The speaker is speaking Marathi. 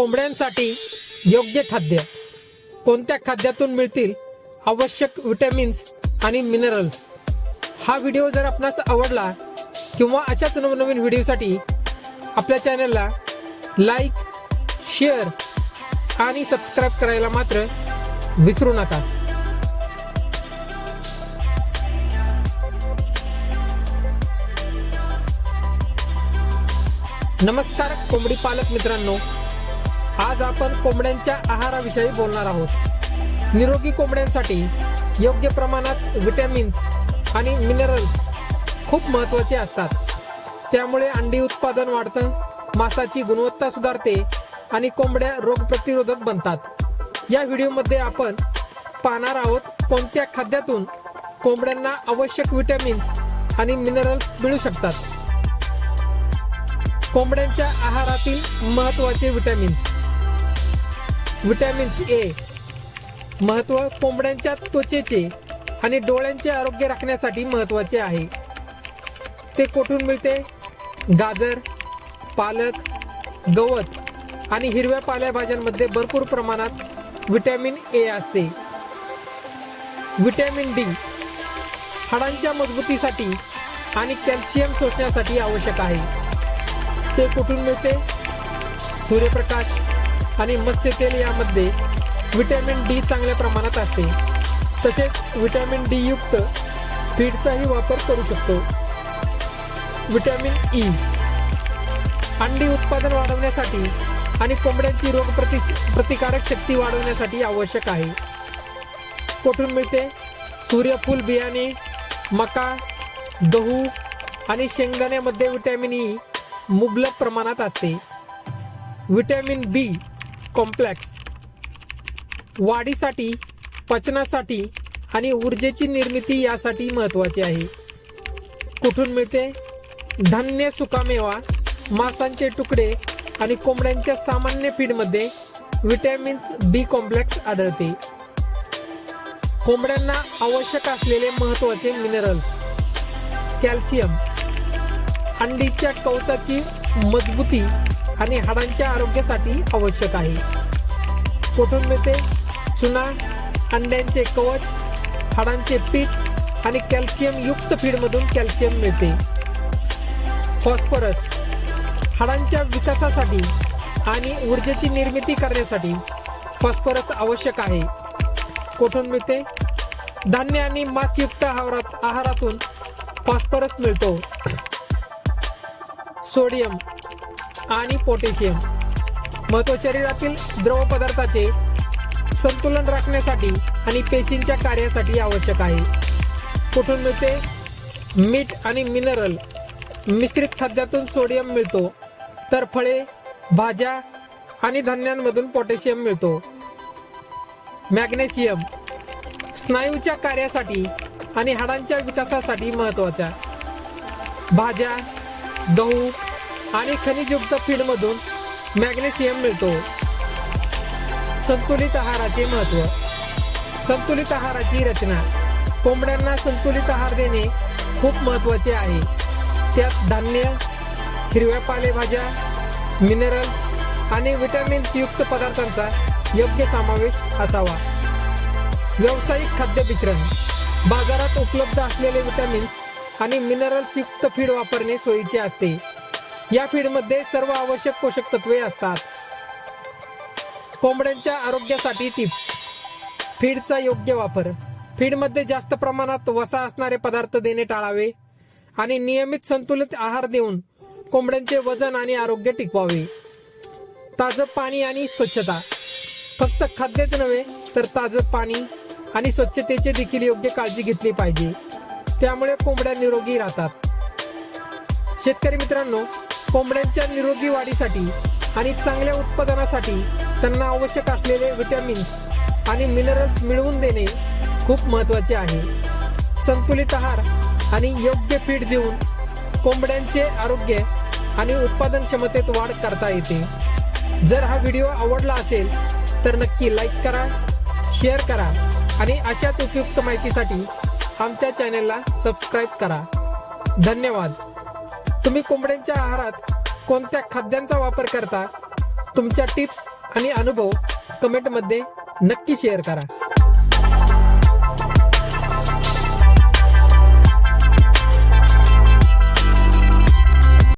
कोंबड्यांसाठी योग्य खाद्य. कोणत्या खाद्यातून मिळतील? आवश्यक विटॅमिन्स आणि मिनरल्स. हा व्हिडिओ जर आपणास आवडला किंवा अशाच नवनवीन व्हिडिओसाठी आपल्या चॅनलला लाईक शेअर आणि सबस्क्राईब करायला मात्र विसरू नका. नमस्कार कोंबडी पालक मित्रांनो. आज आपण कोंबड्यांच्या आहाराविषयी बोलणार आहोत. निरोगी कोंबड्यांसाठी योग्य प्रमाणात विटॅमिन्स आणि मिनरल्स खूप महत्त्वाचे असतात. त्यामुळे अंडी उत्पादन वाढतं मांसाची गुणवत्ता सुधारते आणि कोंबड्या रोगप्रतिरोधक बनतात. या व्हिडिओमध्ये आपण पाहणार आहोत कोणत्या खाद्यातून कोंबड्यांना आवश्यक विटॅमिन्स आणि मिनरल्स मिळू शकतात. कोंबड्यांच्या आहारातील महत्त्वाचे विटॅमिन्स. व्हिटॅमिन्स ए महत्त्व कोंबड्यांच्या त्वचेचे आणि डोळ्यांचे आरोग्य राखण्यासाठी महत्त्वाचे आहे. ते कोठून मिळते? गाजर पालक गवत आणि हिरव्या पालेभाज्यांमध्ये भरपूर प्रमाणात व्हिटॅमिन ए असते. व्हिटॅमिन डी हाडांच्या मजबूतीसाठी आणि कॅल्शियम शोषण्यासाठी आवश्यक आहे. ते कुठून मिळते? सूर्यप्रकाश आणि मत्स्य तेल यामध्ये व्हिटॅमिन डी चांगल्या प्रमाणात असते. तसेच व्हिटॅमिन डी युक्त फीडचाही वापर करू शकतो. व्हिटॅमिन ई अंडी उत्पादन वाढवण्यासाठी आणि कोंबड्यांची रोग प्रतिकारक शक्ती वाढवण्यासाठी आवश्यक आहे. कुठून मिळते सूर्यफूल बियाणे मका गहू आणि शेंगदाण्यामध्ये व्हिटॅमिन ई मुबलक प्रमाणात असते. व्हिटॅमिन बी कॉम्प्लेक्स वाढीसाठी पचनासाठी आणि ऊर्जेची निर्मिती यासाठी महत्वाची आहे. कुठून मिळते? धान्य सुकामेवा मांसांचे तुकडे आणि कोंबड्यांच्या सामान्य फीडमध्ये विटॅमिन्स बी कॉम्प्लेक्स आढळते. कोंबड्यांना आवश्यक असलेले महत्त्वाचे मिनरल्स कॅल्शियम अंडीच्या कवचाची मजबूती आणि हाडांच्या आरोग्यासाठी आवश्यक आहे. कोठून मिळते चुना अंड्यांचे कवच हाडांचे पीठ आणि कॅल्शियम युक्त फीडमधून कॅल्शियम मिळते. फॉस्फरस हाडांच्या विकासासाठी आणि ऊर्जेची निर्मिती करण्यासाठी फॉस्फरस आवश्यक आहे. कोठून मिळते धान्य आणि मांसयुक्त आहारात आहारातून फॉस्फरस मिळतो. सोडियम आणि पोटॅशियम. महत्त्व शरीरातील द्रव पदार्थाचे संतुलन राखण्यासाठी आणि पेशींच्या कार्यासाठी आवश्यक आहे. कुठून मिळते? मीठ आणि मिनरल. मिश्रित खाद्यातून सोडियम मिळतो. तर फळे भाज्या आणि धान्यांमधून पोटॅशियम मिळतो. मॅग्नेशियम. स्नायूच्या कार्यासाठी आणि हाडांच्या विकासासाठी महत्त्वाचा भाज्या गहू आणि खनिजयुक्त फीडमधून मॅग्नेशियम मिळतो. संतुलित आहाराचे महत्त्व. संतुलित आहाराची रचना. कोंबड्यांना संतुलित आहार देणे खूप महत्त्वाचे आहे. त्यात धान्य हिरव्या पालेभाज्या मिनरल्स आणि विटॅमिन्स युक्त पदार्थांचा योग्य समावेश असावा. व्यावसायिक खाद्य मिश्रण बाजारात उपलब्ध असलेले विटॅमिन्स आणि मिनरल्स युक्त फीड वापरणे सोयीचे असते. या फीडमध्ये सर्व आवश्यक पोषक तत्वे असतात. कोंबड्यांच्या आरोग्यासाठी टिप्स. फीडचा योग्य वापर. फीडमध्ये जास्त प्रमाणात वसा असणारे पदार्थ देणे टाळावे आणि नियमित संतुलित आहार देऊन कोंबड्यांचे वजन आणि आरोग्य टिकवावे. ताजं पाणी आणि स्वच्छता. फक्त खाद्यच नव्हे तर ताजं पाणी आणि स्वच्छतेची देखील योग्य काळजी घेतली पाहिजे. त्यामुळे कोंबड्या निरोगी राहतात. शेतकरी मित्रांनो कोंबड्यांच्या निरोगी वाढीसाठी आणि चांगल्या उत्पादनासाठी त्यांना आवश्यक असलेले व्हिटॅमिन्स आणि मिनरल्स मिळवून देणे खूप महत्त्वाचे आहे. संतुलित आहार आणि योग्य फीड देऊन कोंबड्यांचे आरोग्य आणि उत्पादन क्षमतेत वाढ करता येते. जर हा व्हिडिओ आवडला असेल तर नक्की लाईक करा शेअर करा आणि अशाच उपयुक्त माहितीसाठी आमच्या चॅनलला सबस्क्राईब करा. धन्यवाद. तुम्ही कोंबड्यांच्या आहारात कोणत्या खाद्यांचा वापर करता? तुमच्या टिप्स आणि अनुभव कमेंटमध्ये नक्की शेअर करा.